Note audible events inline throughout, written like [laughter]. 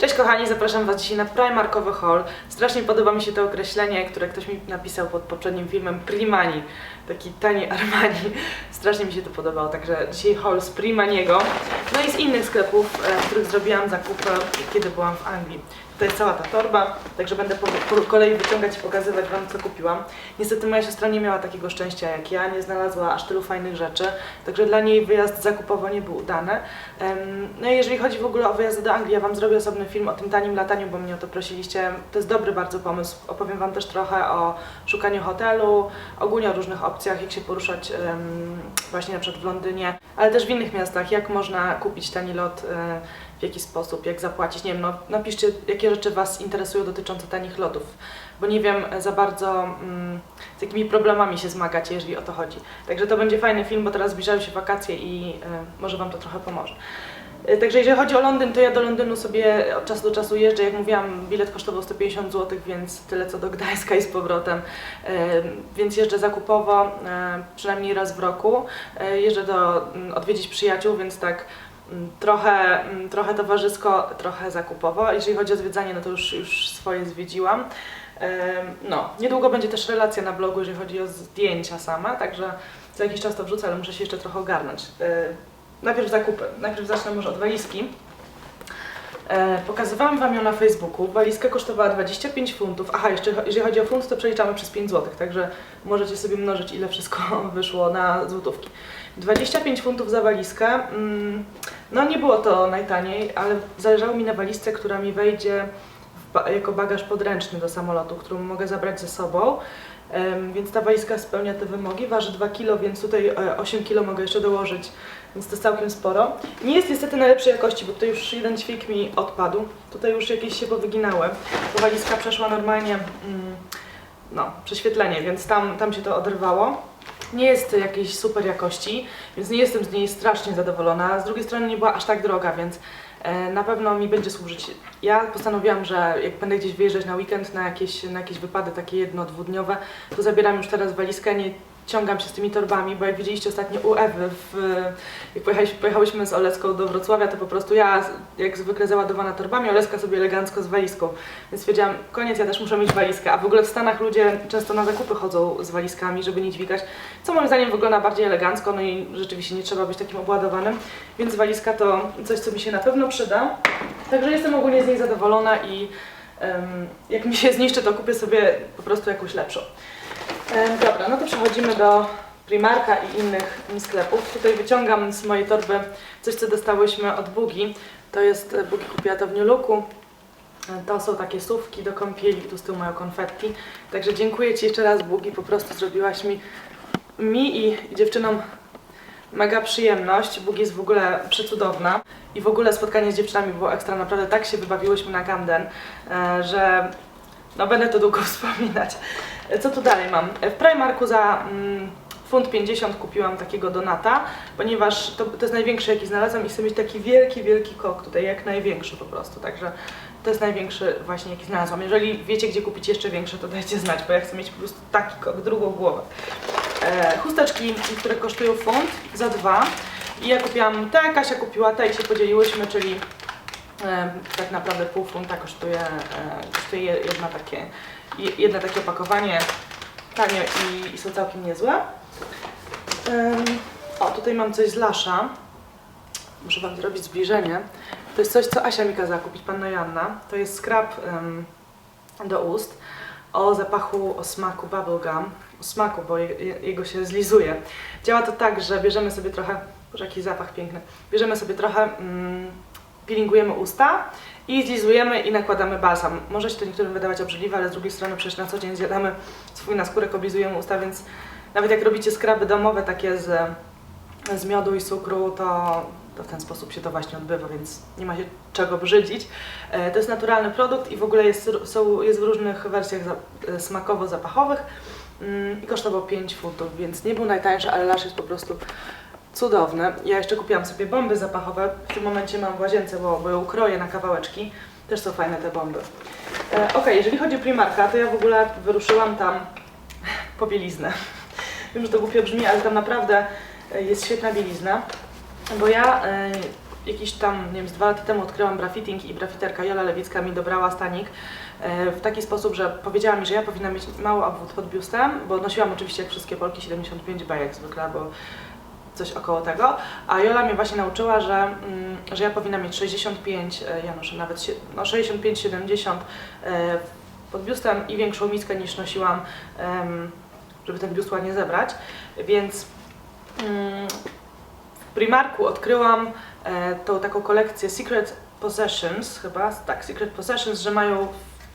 这 kochani, zapraszam Was dzisiaj na Primarkowy haul. Strasznie podoba mi się to określenie, które ktoś mi napisał pod poprzednim filmem, Primani, taki tani Armani. Strasznie mi się to podobało, także dzisiaj haul z Primaniego. No i z innych sklepów, e, w których zrobiłam zakupy, kiedy byłam w Anglii. To jest cała ta torba, także będę po, po kolei wyciągać i pokazywać Wam, co kupiłam. Niestety moja siostra nie miała takiego szczęścia jak ja, nie znalazła aż tylu fajnych rzeczy, także dla niej wyjazd zakupowo nie był udany. Em, No i jeżeli chodzi w ogóle o wyjazdy do Anglii, ja Wam zrobię osobny film o tym tanim lataniu, bo mnie o to prosiliście. To jest dobry bardzo pomysł. Opowiem Wam też trochę o szukaniu hotelu, ogólnie o różnych opcjach, jak się poruszać właśnie na przykład w Londynie, ale też w innych miastach, jak można kupić tani lot, e, w jaki sposób, jak zapłacić. Nie wiem, no, napiszcie, jakie rzeczy Was interesują dotyczące tanich lotów, bo nie wiem za bardzo mm, z jakimi problemami się zmagacie, jeżeli o to chodzi. Także to będzie fajny film, bo teraz zbliżają się wakacje i e, może Wam to trochę pomoże. E, Także jeżeli chodzi o Londyn, to ja do Londynu sobie od czasu do czasu jeżdżę. Jak mówiłam, bilet kosztował 150 zł, więc tyle co do Gdańska i z powrotem. Więc jeżdżę zakupowo, e, przynajmniej raz w roku. E, Jeżdżę do mm, odwiedzić przyjaciół, więc tak mm, trochę, mm, trochę towarzysko, trochę zakupowo. Jeżeli chodzi o zwiedzanie, no to już, już swoje zwiedziłam. No, niedługo będzie też relacja na blogu, jeżeli chodzi o zdjęcia same, także za jakiś czas to wrzucę, ale muszę się jeszcze trochę ogarnąć. E, Najpierw zakupy. Najpierw zacznę może od walizki. E, pokazywałam Wam ją na Facebooku. Walizka kosztowała 25 funtów. Aha, jeszcze jeżeli chodzi o funt, to przeliczamy przez 5 zł, także możecie sobie mnożyć, ile wszystko [laughs] wyszło na złotówki. 25 funtów za walizkę. Mm, no nie było to najtaniej, ale zależało mi na walizce, która mi wejdzie ba- jako bagaż podręczny do samolotu, którą mogę zabrać ze sobą. Więc ta walizka spełnia te wymogi. Waży 2 kg, więc tutaj e, 8 kg mogę jeszcze dołożyć, więc to jest całkiem sporo. Nie jest niestety najlepszej jakości, bo tutaj już jeden ćwik mi odpadł. Tutaj już jakieś się powyginały. Bo walizka przeszła normalnie mm, no, prześwietlenie, więc tam, tam się to oderwało. Nie jest jakiejś super jakości, więc nie jestem z niej strasznie zadowolona. Z drugiej strony nie była aż tak droga, więc e, na pewno mi będzie służyć. Ja postanowiłam, że jak będę gdzieś wyjeżdżać na weekend, na jakieś, na jakieś wypady takie jedno, dwudniowe, to zabieram już teraz walizkę, nie ciągam się z tymi torbami, bo jak widzieliście ostatnio u Ewy, w, jak pojechałyśmy z Olecką do Wrocławia, to po prostu ja jak zwykle załadowana torbami, Oleska sobie elegancko z walizką. Więc wiedziałam, koniec, ja też muszę mieć walizkę. A w ogóle w Stanach ludzie często na zakupy chodzą z walizkami, żeby nie dźwigać, co moim zdaniem wygląda bardziej elegancko, no i rzeczywiście nie trzeba być takim obładowanym. Więc walizka to coś, co mi się na pewno przyda. Także jestem ogólnie z niej zadowolona i jak mi się zniszczy, to kupię sobie po prostu jakąś lepszą. Dobra, no to przechodzimy do Primarka i innych sklepów. Tutaj wyciągam z mojej torby coś, co dostałyśmy od Bugi. To jest, e, Bugi kupiła to w New Looku. E, To są takie słówki do kąpieli, tu z tyłu mają konfetti. Także dziękuję Ci jeszcze raz Bugi, po prostu zrobiłaś mi, mi i, dziewczynom mega przyjemność. Bugi jest w ogóle przecudowna. I w ogóle spotkanie z dziewczynami było ekstra, naprawdę tak się wybawiłyśmy na Camden, e, że no będę to długo [laughs] wspominać. Co tu dalej mam? W Primarku za mm, funt 50 kupiłam takiego donata, ponieważ to, to jest największy jaki znalazłam i chcę mieć taki wielki, wielki kok tutaj, jak największy po prostu, także to jest największy właśnie jaki znalazłam. Jeżeli wiecie gdzie kupić jeszcze większe, to dajcie znać, bo ja chcę mieć po prostu taki kok, drugą głowę. E, chusteczki, które kosztują funt za dwa i ja kupiłam te, Kasia kupiła te i się podzieliłyśmy, czyli tak naprawdę pół funta kosztuje, e, kosztuje je- jedna takie, je- jedno takie opakowanie tanie i, i są całkiem niezłe. O, tutaj mam coś z Lasza. Muszę Wam zrobić zbliżenie. To jest coś, co Asia mi kazała kupić, panna Joanna. To jest skrab em, do ust o zapachu, o smaku bubblegum. O smaku, bo je, jego się zlizuje. Działa to tak, że bierzemy sobie trochę... Boże, jaki zapach piękny. Bierzemy sobie trochę... Mm, peelingujemy usta i zlizujemy i nakładamy balsam. Może się to niektórym wydawać obrzydliwe, ale z drugiej strony przecież na co dzień zjadamy swój naskórek, oblizujemy usta, więc nawet jak robicie skraby domowe takie z, z miodu i cukru, to, to w ten sposób się to właśnie odbywa, więc nie ma się czego brzydzić. E, To jest naturalny produkt i w ogóle jest, są, jest w różnych wersjach e, smakowo-zapachowych mm, i kosztował 5 funtów, więc nie był najtańszy, ale lasz jest po prostu cudowny. Ja jeszcze kupiłam sobie bomby zapachowe. W tym momencie mam w łazience, bo, bo ją kroję na kawałeczki. Też są fajne te bomby. E, ok, jeżeli chodzi o Primarka, to ja w ogóle wyruszyłam tam [laughs] po bieliznę. [laughs] Wiem, że to głupio brzmi, ale tam naprawdę e, jest świetna bielizna. Bo ja e, jakiś tam, nie wiem, z dwa lata temu odkryłam brafitting i brafiterka Jola Lewicka mi dobrała stanik e, w taki sposób, że powiedziała mi, że ja powinna mieć mały obwód pod biustem, bo nosiłam oczywiście jak wszystkie Polki 75 bajek zwykle, bo coś około tego, a Jola mnie właśnie nauczyła, że, mm, że ja powinna mieć 65, e, ja noszę nawet no 65-70 e, pod biustem i większą miskę niż nosiłam, żeby ten biust ładnie zebrać, więc mm, w Primarku odkryłam e, tą taką kolekcję Secret Possessions, chyba, tak, Secret Possessions, że mają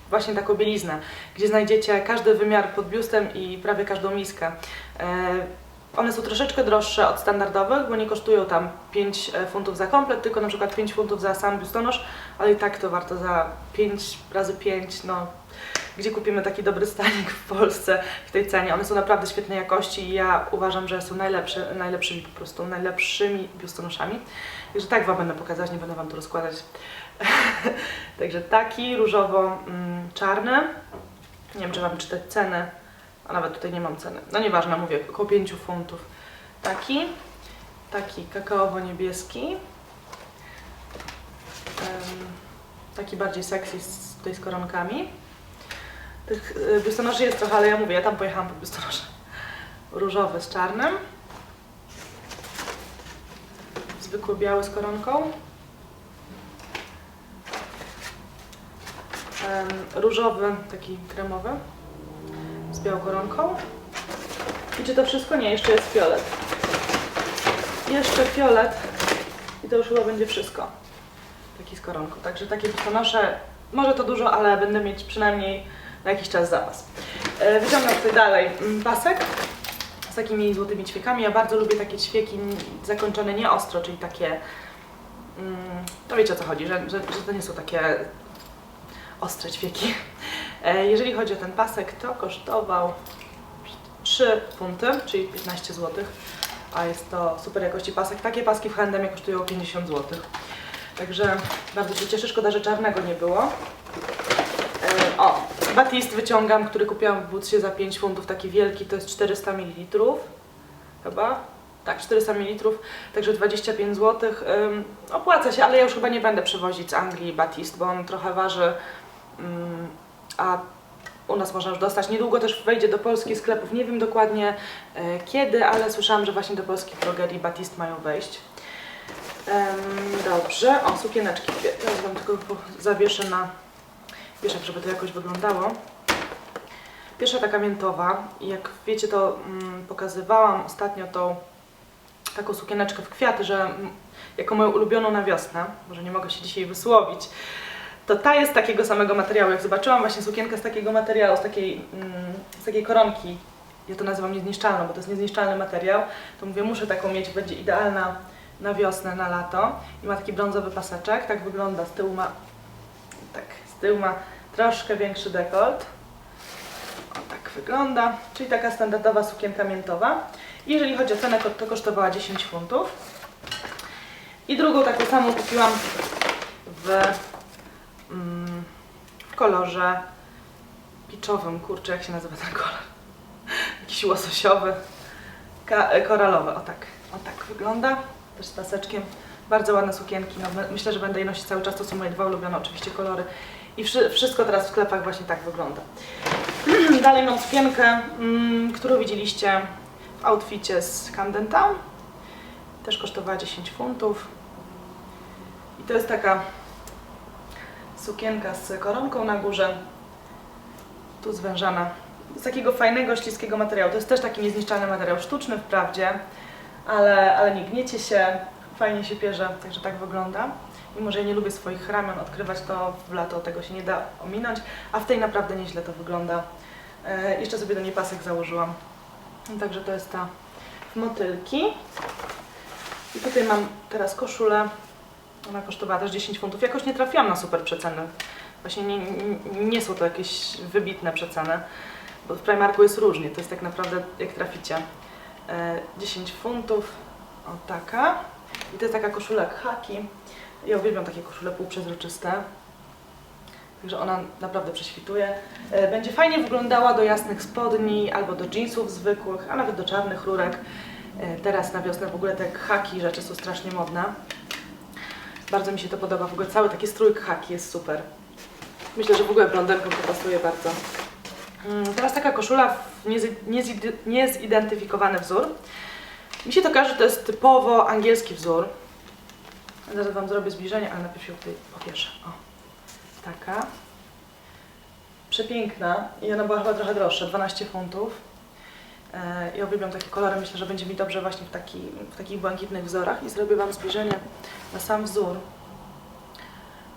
właśnie taką bieliznę, gdzie znajdziecie każdy wymiar pod biustem i prawie każdą miskę. E, one są troszeczkę droższe od standardowych, bo nie kosztują tam 5 funtów za komplet, tylko na przykład 5 funtów za sam biustonosz, ale i tak to warto za 5 razy 5, no gdzie kupimy taki dobry stanik w Polsce w tej cenie. One są naprawdę świetnej jakości i ja uważam, że są najlepsze, najlepszymi po prostu, najlepszymi biustonoszami. Także tak Wam będę pokazać, nie będę Wam tu rozkładać. [laughs] Także taki różowo-czarny. Nie wiem, czy Wam czytać ceny, a nawet tutaj nie mam ceny. No nieważne, mówię, około 5 funtów. Taki, taki kakaowo-niebieski. Taki bardziej sexy z, tutaj z koronkami. Tych y, biustonoszy jest trochę, ale ja mówię, ja tam pojechałam po biustonosze. Różowy z czarnym. Zwykły biały z koronką. Różowy, taki kremowy koronką. I czy to wszystko? Nie, jeszcze jest fiolet. Jeszcze fiolet i to już chyba będzie wszystko. Taki z koronką. Także takie biustonosze, może to dużo, ale będę mieć przynajmniej na jakiś czas zapas. E, wyciągam tutaj dalej mm, pasek z takimi złotymi ćwiekami. Ja bardzo lubię takie ćwieki zakończone nie ostro, czyli takie, mm, to wiecie o co chodzi, że, że, że to nie są takie ostre ćwieki. E, jeżeli chodzi o ten pasek, to kosztował 3 funty, czyli 15 zł, a jest to super jakości pasek. Takie paski w H&M kosztują 50 zł. Także bardzo się cieszę, szkoda, że czarnego nie było. E, O, Batist wyciągam, który kupiłam w Budsie za 5 funtów, taki wielki, to jest 400 ml. Chyba? Tak, 400 ml, także 25 zł. Ym, opłaca się, ale ja już chyba nie będę przewozić z Anglii Batist, bo on trochę waży, a u nas można już dostać. Niedługo też wejdzie do polskich sklepów, nie wiem dokładnie e, kiedy, ale słyszałam, że właśnie do polskich drogerii Batist mają wejść. Dobrze, o sukieneczki. Teraz wam tylko zawieszę na wieszak, żeby to jakoś wyglądało. Pierwsza taka miętowa jak wiecie to mm, pokazywałam ostatnio tą taką sukieneczkę w kwiaty, że jako moją ulubioną na wiosnę, może nie mogę się dzisiaj wysłowić, to ta jest takiego samego materiału. Jak zobaczyłam właśnie sukienkę z takiego materiału, z takiej, mm, z takiej koronki, ja to nazywam niezniszczalną, bo to jest niezniszczalny materiał, to mówię, muszę taką mieć, będzie idealna na wiosnę, na lato. I ma taki brązowy paseczek, tak wygląda, z tyłu ma, tak, z tyłu ma troszkę większy dekolt. O, tak wygląda, czyli taka standardowa sukienka miętowa. I Jeżeli chodzi o cenę, to- to kosztowała 10 funtów. I drugą taką samą kupiłam w, w kolorze piczowym, kurczę, jak się nazywa ten kolor? Jakiś łososiowy, koralowy, o tak, o tak wygląda, też z paseczkiem. Bardzo ładne sukienki, no, my- myślę, że będę je nosić cały czas, to są moje dwa ulubione oczywiście kolory. I wszy- wszystko teraz w sklepach właśnie tak wygląda. [clears throat] Dalej mam sukienkę, mm, którą widzieliście w outficie z Camden Town. Też kosztowała 10 funtów. I to jest taka sukienka z koronką na górze. Tu zwężana. Z takiego fajnego, śliskiego materiału. To jest też taki niezniszczalny materiał, sztuczny wprawdzie, ale, ale nie gniecie się, fajnie się pierze, także tak wygląda. Mimo, że ja nie lubię swoich ramion odkrywać, to w lato tego się nie da ominąć, a w tej naprawdę nieźle to wygląda. E, jeszcze sobie do niej pasek założyłam. Także to jest ta w motylki. I tutaj mam teraz koszulę. Ona kosztowała też 10 funtów. Jakoś nie trafiłam na super przeceny. Właśnie nie, nie, są to jakieś wybitne przeceny, bo w Primarku jest różnie. To jest tak naprawdę jak traficie. E, 10 funtów. O taka. I to jest taka koszula jak haki. Ja uwielbiam takie koszule półprzezroczyste. Także ona naprawdę prześwituje. E, Będzie fajnie wyglądała do jasnych spodni albo do jeansów zwykłych, a nawet do czarnych rurek. E, Teraz na wiosnę w ogóle te haki rzeczy są strasznie modne. Bardzo mi się to podoba. W ogóle cały taki strój khaki jest super. Myślę, że w ogóle blondynkom to pasuje bardzo. Mm, Teraz taka koszula w niezi- niezid- niezidentyfikowany wzór. Mi się to każe, że to jest typowo angielski wzór. Zaraz Wam zrobię zbliżenie, ale najpierw się tutaj powieszę. O, taka. Przepiękna i ona była chyba trochę droższa, 12 funtów. E, Ja uwielbiam takie kolory, myślę, że będzie mi dobrze właśnie w, taki, w takich błękitnych wzorach i zrobię Wam zbliżenie na sam wzór.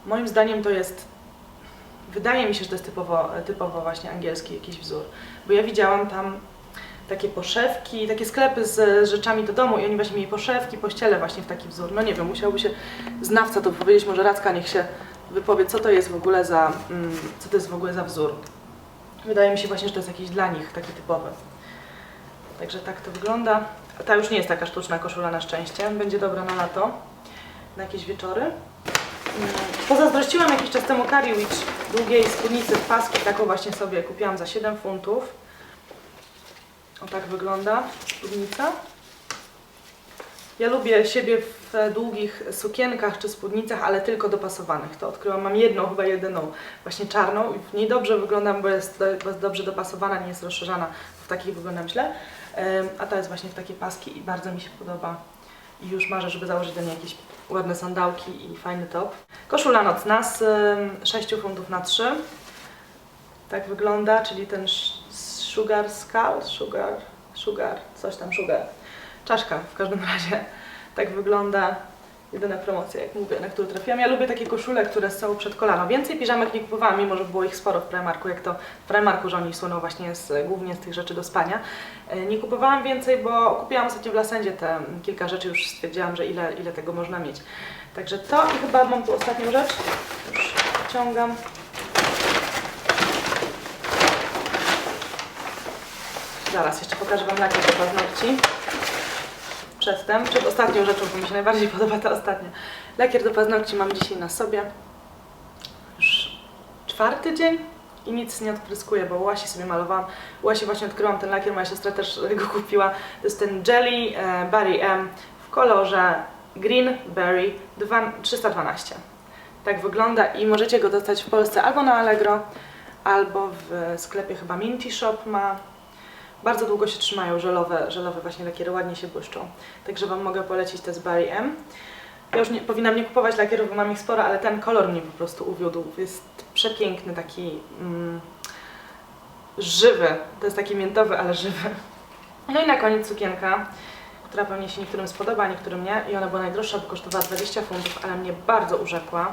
Moim zdaniem to jest, wydaje mi się, że to jest typowo, typowo właśnie angielski jakiś wzór, bo ja widziałam tam takie poszewki, takie sklepy z, rzeczami do domu i oni właśnie mieli poszewki, pościele właśnie w taki wzór. No nie wiem, musiałby się znawca to powiedzieć, może Radzka niech się wypowie, co to jest w ogóle za, mm, co to jest w ogóle za wzór. Wydaje mi się właśnie, że to jest jakiś dla nich taki typowy. Także tak to wygląda. Ta już nie jest taka sztuczna koszula na szczęście, będzie dobra na lato, na jakieś wieczory. Mm, Pozazdrościłam jakiś czas temu Carrie Witch długiej spódnicy w paski, taką właśnie sobie kupiłam za 7 funtów. O tak wygląda spódnica. Ja lubię siebie w długich sukienkach czy spódnicach, ale tylko dopasowanych. To odkryłam, mam jedną, chyba jedyną, właśnie czarną i w niej dobrze wyglądam, bo jest, bo jest dobrze dopasowana, nie jest rozszerzana. W takich wyglądam źle. A ta jest właśnie w takie paski i bardzo mi się podoba. I już marzę, żeby założyć do niej jakieś ładne sandałki i fajny top. Koszula nocna z em, 6 funtów na 3. Tak wygląda, czyli ten sugar skull, sugar, sugar, coś tam sugar. Czaszka w każdym [laughs] razie. Tak wygląda jedyna promocja, jak mówię, na którą trafiłam. Ja lubię takie koszule, które są przed kolano. Więcej piżamek nie kupowałam, mimo że było ich sporo w Primarku, jak to w Primarku, że oni słyną właśnie z, głównie z tych rzeczy do spania. E, Nie kupowałam więcej, bo kupiłam ostatnio w Lasendzie te kilka rzeczy, już stwierdziłam, że ile, ile tego można mieć. Także to i chyba mam tu ostatnią rzecz. Już wciągam. Zaraz, jeszcze pokażę Wam lakier do paznokci. Przedtem, przed ostatnią rzeczą, bo mi się najbardziej [laughs] podoba ta ostatnia. Lakier do paznokci mam dzisiaj na sobie. Już czwarty dzień i nic nie odpryskuję, bo łasi sobie malowałam. Łasi właśnie odkryłam ten lakier, moja siostra też [laughs] go kupiła. To jest ten Jelly e, Berry M w kolorze Green Berry 2, 312. Tak wygląda i możecie go dostać w Polsce albo na Allegro, albo w sklepie chyba Minty Shop ma. Bardzo długo się trzymają żelowe, żelowe właśnie lakiery, ładnie się błyszczą. Także Wam mogę polecić te z Barry M. Ja już nie, powinnam nie kupować lakierów, bo mam ich sporo, ale ten kolor mnie po prostu uwiódł. Jest przepiękny, taki mm, żywy. To jest taki miętowy, ale żywy. No i na koniec sukienka, która pewnie się niektórym spodoba, a niektórym nie. I ona była najdroższa, bo kosztowała 20 funtów, ale mnie bardzo urzekła.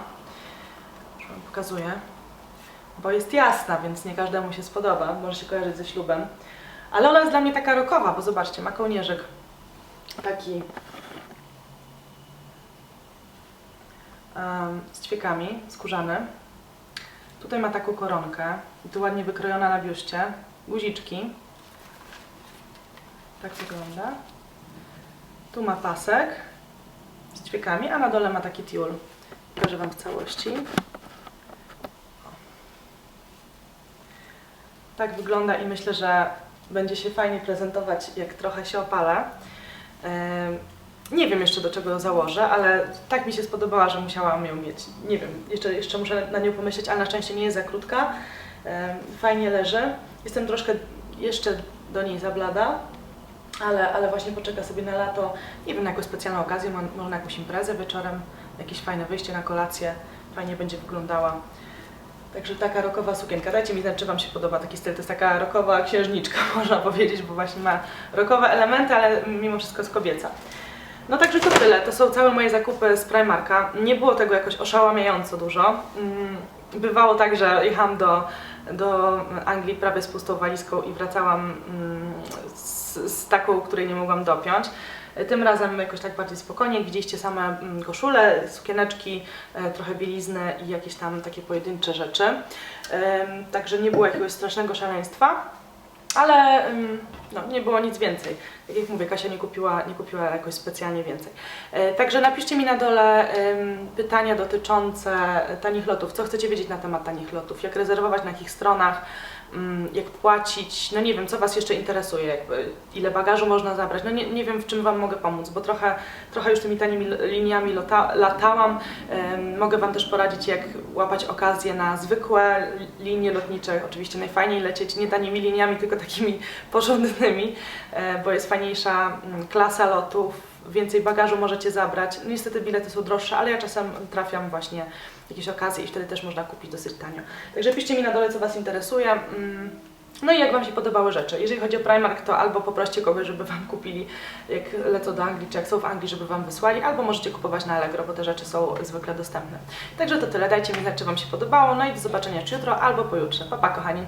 Już Wam pokazuję. Bo jest jasna, więc nie każdemu się spodoba. Może się kojarzyć ze ślubem. Ale ona jest dla mnie taka rokowa, bo zobaczcie, ma kołnierzyk taki em, z ćwiekami, skórzany. Tutaj ma taką koronkę i tu ładnie wykrojona na biuście, guziczki. Tak wygląda. Tu ma pasek z ćwiekami, a na dole ma taki tiul. Pokażę Wam w całości. Tak wygląda i myślę, że będzie się fajnie prezentować, jak trochę się opala. Nie wiem jeszcze do czego ją założę, ale tak mi się spodobała, że musiałam ją mieć. Nie wiem, jeszcze, jeszcze muszę na nią pomyśleć, ale na szczęście nie jest za krótka. Fajnie leży. Jestem troszkę jeszcze do niej zablada, ale, ale właśnie poczeka sobie na lato. Nie wiem, na jakąś specjalną okazję, mo- może na jakąś imprezę wieczorem, jakieś fajne wyjście na kolację. Fajnie będzie wyglądała. Także taka rokowa sukienka. Dajcie mi znać, czy Wam się podoba taki styl. To jest taka rokowa księżniczka, [laughs] można powiedzieć, bo właśnie ma rokowe elementy, ale mimo wszystko jest kobieca. No także to tyle. To są całe moje zakupy z Primarka. Nie było tego jakoś oszałamiająco dużo. Mm, Bywało tak, że jechałam do, do Anglii prawie z pustą walizką i wracałam mm, z, z taką, której nie mogłam dopiąć. Tym razem jakoś tak bardziej spokojnie. Widzieliście same mm, koszule, sukieneczki, e, trochę bielizny i jakieś tam takie pojedyncze rzeczy. Także nie było jakiegoś strasznego szaleństwa. ale no, nie było nic więcej. Tak jak mówię, Kasia nie kupiła, nie kupiła jakoś specjalnie więcej. E, Także napiszcie mi na dole pytania dotyczące tanich lotów. Co chcecie wiedzieć na temat tanich lotów? Jak rezerwować, na jakich stronach? Ym, Jak płacić? No nie wiem, co Was jeszcze interesuje? Jakby, ile bagażu można zabrać? No nie, nie wiem, w czym Wam mogę pomóc, bo trochę, trochę już tymi tanimi liniami lota, latałam. Mogę Wam też poradzić, jak łapać okazję na zwykłe linie lotnicze. Oczywiście najfajniej lecieć nie tanimi liniami, tylko takimi [laughs] porządnymi, e, bo jest fajniejsza mm, klasa lotów, więcej bagażu możecie zabrać. Niestety bilety są droższe, ale ja czasem trafiam właśnie w jakieś okazje i wtedy też można kupić dosyć tanio. Także piszcie mi na dole, co Was interesuje. Mm, No i jak Wam się podobały rzeczy. Jeżeli chodzi o Primark, to albo poproście kogoś, żeby Wam kupili, jak lecą do Anglii, czy jak są w Anglii, żeby Wam wysłali, albo możecie kupować na Allegro, bo te rzeczy są zwykle dostępne. Także to tyle. Dajcie mi znać, czy Wam się podobało. No i do zobaczenia czy jutro, albo pojutrze. Pa, pa kochani!